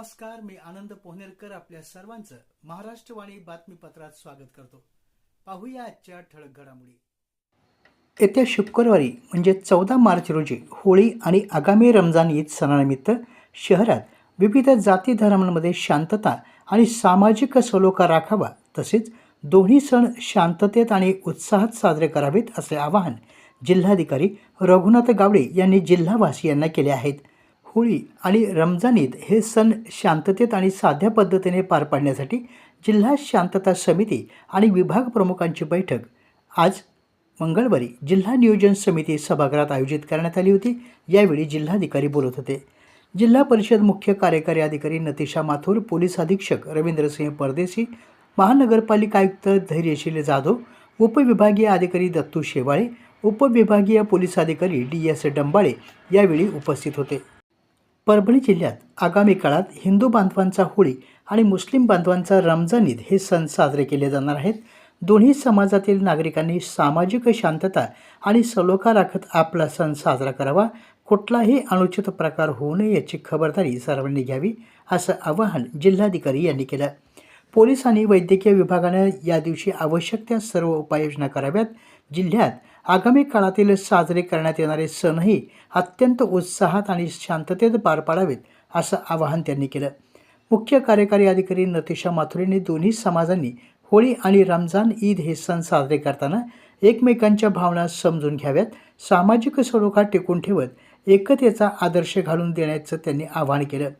नमस्कार मी आनंद पोहनेरकर आपल्या सर्वांचं महाराष्ट्रवाणी बातमीपत्रात स्वागत करतो. पाहूया आजच्या ठळक घडामोडी. येत्या शुक्रवारी म्हणजे चौदा मार्च रोजी होळी आणि आगामी रमजान ईद सणानिमित्त शहरात विविध जाती धर्मांमध्ये शांतता आणि सामाजिक सलोखा राखावा तसेच दोन्ही सण शांततेत आणि उत्साहात साजरे करावेत असे आवाहन जिल्हाधिकारी रघुनाथ गावडे यांनी जिल्हावासियांना केले आहेत. होळी आणि रमजान ईद हे सण शांततेत आणि साध्या पद्धतीने पार पाडण्यासाठी जिल्हा शांतता समिती आणि विभाग प्रमुखांची बैठक आज मंगळवारी जिल्हा नियोजन समिती सभागृहात आयोजित करण्यात आली होती. यावेळी जिल्हाधिकारी बोलत होते. जिल्हा परिषद मुख्य कार्यकारी अधिकारी नतिशा माथुर पोलीस अधीक्षक रवींद्रसिंह परदेशी महानगरपालिका आयुक्त धैर्यशील जाधव उपविभागीय अधिकारी दत्तू शेवाळे उपविभागीय पोलीस अधिकारी डी एस डंबाळे यावेळी उपस्थित होते. परभणी जिल्ह्यात आगामी काळात हिंदू बांधवांचा होळी आणि मुस्लिम बांधवांचा रमजान ईद हे सण साजरे केले जाणार आहेत. दोन्ही समाजातील नागरिकांनी सामाजिक शांतता आणि सलोखा राखत आपला सण साजरा करावा. कुठलाही अनुचित प्रकार होऊ नये याची खबरदारी सर्वांनी घ्यावी असं आवाहन जिल्हाधिकारी यांनी केलं. पोलीस आणि वैद्यकीय विभागानं या दिवशी आवश्यक त्या सर्व उपाययोजना कराव्यात. जिल्ह्यात आगामी काळातील साजरे करण्यात येणारे सणही अत्यंत उत्साहात आणि शांततेत पार पाडावेत असं आवाहन त्यांनी केलं. मुख्य कार्यकारी अधिकारी नतिशा माथुरेंनी दोन्ही समाजांनी होळी आणि रमजान ईद हे सण साजरे करताना एकमेकांच्या भावना समजून घ्याव्यात सामाजिक स्वरूपात टिकून ठेवत एकतेचा आदर्श घालून देण्याचं त्यांनी आवाहन केलं.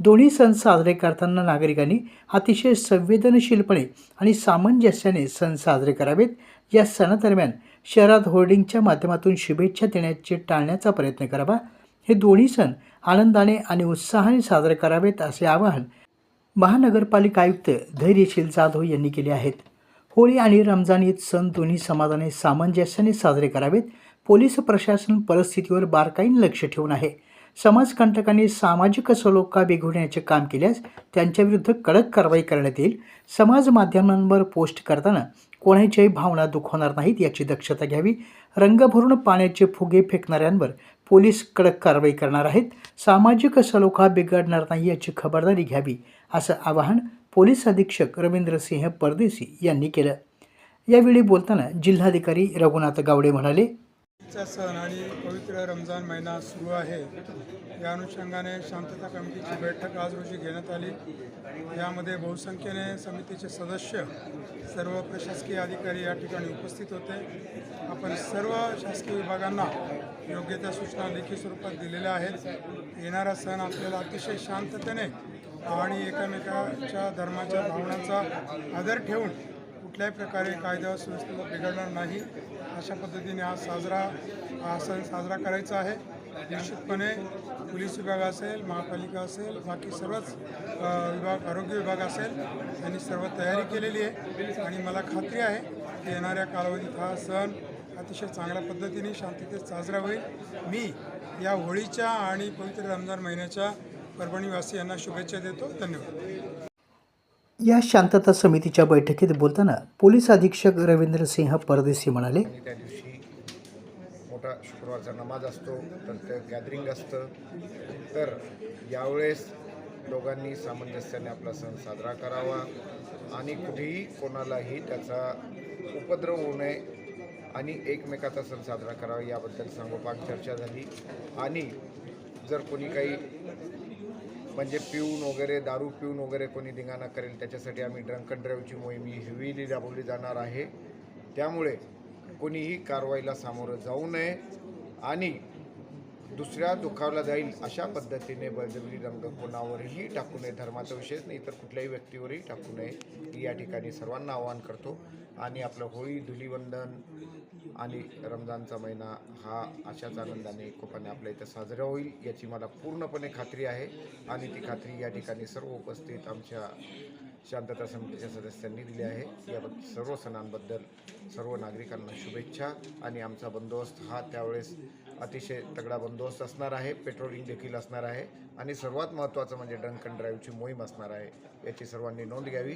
दोन्ही सण साजरे करताना नागरिकांनी अतिशय संवेदनशीलपणे आणि सामंजस्याने सण साजरे करावेत. या सणादरम्यान शहरात होर्डिंगच्या माध्यमातून शुभेच्छा देण्याचे टाळण्याचा प्रयत्न करावा. हे दोन्ही सण आनंदाने आणि उत्साहाने साजरे करावेत असे आवाहन महानगरपालिका आयुक्त धैर्यशील जाधव यांनी केले आहेत. होळी आणि रमजान ईद सण दोन्ही समाजाने सामंजस्याने साजरे करावेत. पोलीस प्रशासन परिस्थितीवर बारकाईने लक्ष ठेवून आहे. समाजकंटकांनी सामाजिक सलोखा बिघडण्याचे काम केल्यास त्यांच्याविरुद्ध कडक कारवाई करण्यात येईल. समाज माध्यमांवर पोस्ट करताना कोणाच्याही भावना दुखवणार नाहीत याची दक्षता घ्यावी. रंग भरून पाण्याचे फुगे फेकणाऱ्यांवर पोलीस कडक कारवाई करणार आहेत. सामाजिक सलोखा बिघडणार नाही याची खबरदारी घ्यावी असं आवाहन पोलीस अधीक्षक रवींद्रसिंह परदेशी यांनी केलं. यावेळी बोलताना जिल्हाधिकारी रघुनाथ गावडे म्हणाले चा सण आणि पवित्र रमजान महिना सुरू आहे. या अनुषंगाने शांतता कमिटीची बैठक आज रोजी घेण्यात आली. यामध्ये बहुसंख्येने समितीचे सदस्य सर्व प्रशासकीय अधिकारी या ठिकाणी उपस्थित होते. आपण सर्व शासकीय विभागांना योग्य त्या सूचना लेखी स्वरूपात दिलेल्या आहेत. येणारा सण आपल्याला अतिशय शांततेने आणि एकमेकाच्या धर्माच्या भावनांचा आदर ठेवून कुठल्याही प्रकारे कायदा सुव्यवस्थेला बिघडणार नाही अशा पद्धतीने हा साजरा हा सण साजरा करायचा आहे. निश्चितपणे पोलीस विभाग असेल महापालिका असेल बाकी सर्वच विभाग आरोग्य विभाग असेल यांनी सर्व तयारी केलेली आहे. आणि मला खात्री आहे की येणाऱ्या कालावधीत हा सण अतिशय चांगल्या पद्धतीने शांततेत साजरा होईल. मी या होळीच्या आणि पवित्र रमजान महिन्याच्या परभणीवासियांना शुभेच्छा देतो. धन्यवाद. या शांतता समितीच्या बैठकीत बोलताना पोलीस अधीक्षक रवींद्र सिंह परदेशी म्हणाले त्या दिवशी मोठा शुक्रवारचा नमाज असतो तर ते गॅदरिंग असतं. तर यावेळेस दोघांनी सामंजस्याने आपला सण साजरा करावा. आणि कुठेही कोणालाही त्याचा उपद्रव होऊ नये आणि एकमेकाचा सण साजरा करावा याबद्दल सांगोपांग चर्चा झाली. आणि जर कोणी काही म्हणजे पिऊन वगैरे दारू पिऊन वगैरे कोणी धिंगाणा करेल त्याच्यासाठी आम्ही ड्रंक ड्राईव्हची मोहीम ही हेवीली राबवली जाणार आहे. त्यामुळे कोणीही कारवाईला सामोरं जाऊ नये. आणि दुसऱ्या दुखावला जाईल अशा पद्धतीने बळजबरी रंग कोणावरही टाकू नये धर्माचा विषयच नाही तर कुठल्याही व्यक्तीवरही टाकू नये मी या ठिकाणी सर्वांना आवाहन करतो. आणि आपलं होळी धुलीवंदन आणि रमजानचा महिना हा अशाच आनंदाने कोपाने आपल्या इथं साजरा होईल याची मला पूर्णपणे खात्री आहे. आणि ती खात्री या ठिकाणी सर्व उपस्थित आमच्या शांतता समितीच्या सदस्यांनी दिली आहे. या सर्व सणांबद्दल सर्व नागरिकांना शुभेच्छा. आणि आमचा बंदोबस्त हा त्यावेळेस अतिशय तगडा बंदोबस्त असणार आहे. पेट्रोलिंग देखील असणार आहे. आणि सर्वात महत्त्वाचं म्हणजे ड्रंक अँड ड्राईव्हची मोहीम असणार आहे. याची सर्वांनी नोंद घ्यावी.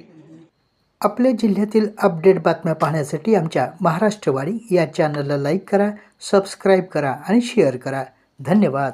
आपल्या जिल्ह्यातील अपडेट बातम्या पाहण्यासाठी आमच्या महाराष्ट्रवाडी या चॅनलला लाईक करा सबस्क्राईब करा आणि शेअर करा. धन्यवाद.